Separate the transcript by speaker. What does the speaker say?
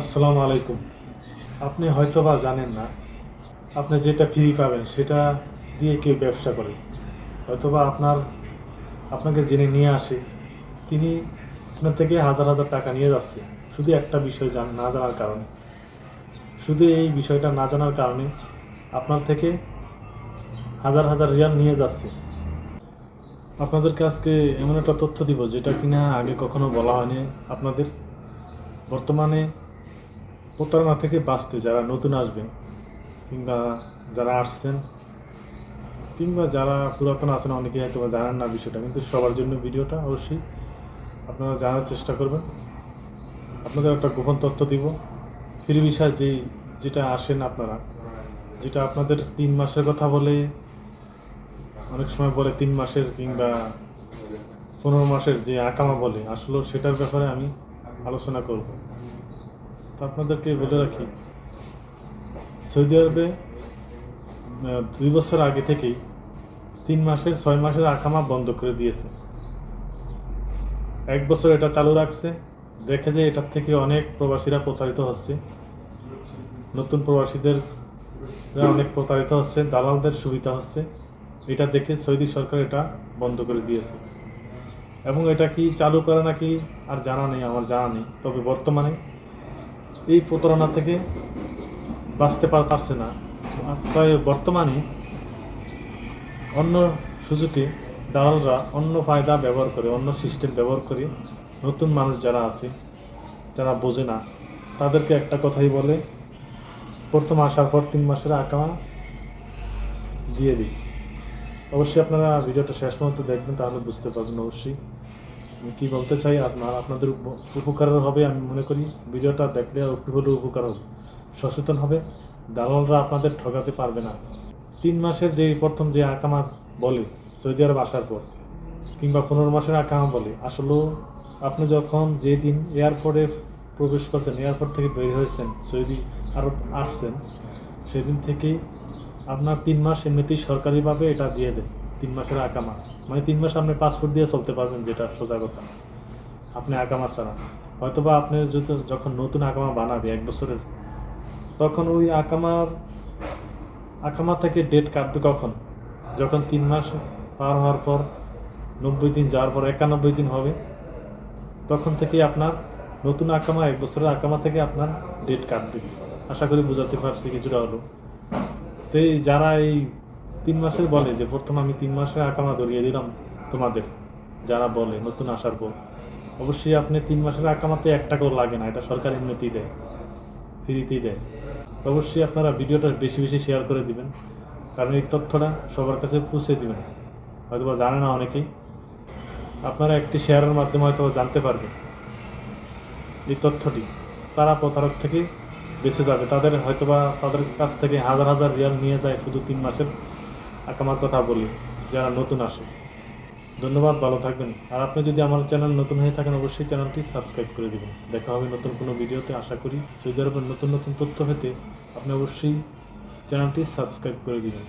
Speaker 1: আসসালামু আলাইকুম। আপনি হয়তো বা জানেন না, আপনি যেটা ফ্রি পাবেন সেটা দিয়ে কেউ ব্যবসা করে। হয়তোবা আপনার, আপনাকে জেনে নিয়ে আসে, তিনি আপনার থেকে হাজার হাজার টাকা নিয়ে যাচ্ছে। শুধু একটা বিষয় জান না জানার কারণে। শুধু এই বিষয়টা না জানার কারণে আপনার থেকে হাজার হাজার রিয়াল নিয়ে যাচ্ছে। আপনাদেরকে আজকে এমন একটা তথ্য দিব যেটা কিনা আগে কখনো বলা হয়নি আপনাদের। বর্তমানে প্রতারণা থেকে বাঁচতে যারা নতুন আসবেন, কিংবা যারা আসছেন, কিংবা যারা পুরাতন আছেন, অনেকেই হয়তো জানেন না বিষয়টা, কিন্তু সবার জন্য ভিডিওটা অবশ্যই আপনারা জানার চেষ্টা করবেন। আপনাদের একটা গোপন তথ্য দিব। ফ্রি বিষয় যেই, যেটা আসেন আপনারা, যেটা আপনাদের তিন মাসের কথা বলে, অনেক সময় বলে তিন মাসের কিংবা পনেরো মাসের যে আকামা বলে আসলে সেটার ব্যাপারে আমি আলোচনা করব। আপনাদেরকে বলে রাখি, সৌদি আরবে দুই বছর আগে থেকেই তিন মাসের, ছয় মাসের আকামা বন্ধ করে দিয়েছে। এক বছর এটা চালু রাখছে, দেখে যে এটার থেকে অনেক প্রবাসীরা প্রতারিত হচ্ছে। নতুন প্রবাসীদের অনেক প্রতারিত হচ্ছে, দালালদের সুবিধা হচ্ছে। এটা দেখে সৌদি সরকার এটা বন্ধ করে দিয়েছে। এবং এটা কি চালু করে নাকি আর জানা নেই, আমার জানা নেই। তবে বর্তমানে এই প্রতারণা থেকে বাঁচতে পারছে না। তাই বর্তমানে অন্য সুযোগে দালালরা অন্য ফায়দা ব্যবহার করে, অন্য সিস্টেম ব্যবহার করে নতুন মানুষ যারা আছে, যারা বোঝে না, তাদেরকে একটা কথাই বলে, প্রথম আসার পর তিন মাসের আকামা দিয়ে দিই। অবশ্যই আপনারা ভিডিওটা শেষ পর্যন্ত দেখবেন, তাহলে বুঝতে পারবেন অবশ্যই। কী বলতে চাই? আপনার, আপনাদের উপ- উপকার হবে আমি মনে করি। ভিডিওটা দেখলে একটু হলেও উপকার হবে। সচেতন হবে। দালালরা আপনাদের ঠকাতে পারবে না। তিন মাসের যে প্রথম যে আকামা বলে, সৌদি আরব আসার পর, কিংবা পনেরো মাসের আকামা বলে, আসলেও আপনি যখন যেদিন এয়ারপোর্টে প্রবেশ করছেন, এয়ারপোর্ট থেকে বের হয়েছেন, সৌদি আরব আসছেন, সেদিন থেকেই আপনার তিন মাস এমনিতেই সরকারিভাবে এটা দিয়ে দেয়। তিন মাসের আকামা মানে তিন মাস আপনি পাসপোর্ট দিয়ে চলতে পারবেন, যেটা সোজা কথা। আপনি আকামা ছাড়া। হয়তোবা আপনি যদি যখন নতুন আকামা বানাবে এক বছরের, তখন ওই আকামার আকামা থেকে ডেট কাটবে কখন? যখন তিন মাস পার হওয়ার পর, নব্বই দিন যাওয়ার পর, একানব্বই দিন হবে, তখন থেকেই আপনার নতুন আকামা এক বছরের আকামা থেকে আপনার ডেট কাটবে। আশা করি বোঝাতে পারছি, কিছুটা হলো। তো যারা এই তিন মাসের বলে যে, প্রথম আমি তিন মাসের আকামা ধরিয়ে দিলাম তোমাদের, যারা বলে নতুন আসার পর অবশ্যই আপনি তিন মাসের আকামাতে এক টাকাও লাগে না, এটা সরকার এমনিতেই দেয়, ফ্রিতেই দেয়। তো অবশ্যই আপনারা ভিডিওটা বেশি বেশি শেয়ার করে দিবেন, কারণ এই তথ্যটা সবার কাছে পৌঁছে দিবেন। হয়তো বা জানে না অনেকেই। আপনারা একটি শেয়ারের মাধ্যমে হয়তো জানতে পারবেন এই তথ্যটি। তারা প্রতারক থেকে বেঁচে যাবে। তাদের হয়তোবা তাদের কাছ থেকে হাজার হাজার রিয়াল নিয়ে যায় শুধু তিন মাসের। আকামার কথা বলি, যারা নতুন আসে। ধন্যবাদ, ভালো থাকবেন। আর আপনি যদি আমার চ্যানেল নতুন হয়ে থাকেন, অবশ্যই চ্যানেলটি সাবস্ক্রাইব করে দেবেন। দেখা হবে নতুন কোনো ভিডিওতে, আশা করি সৌদি আরবের নতুন নতুন তথ্য পেতে আপনি অবশ্যই চ্যানেলটি সাবস্ক্রাইব করে দিবেন।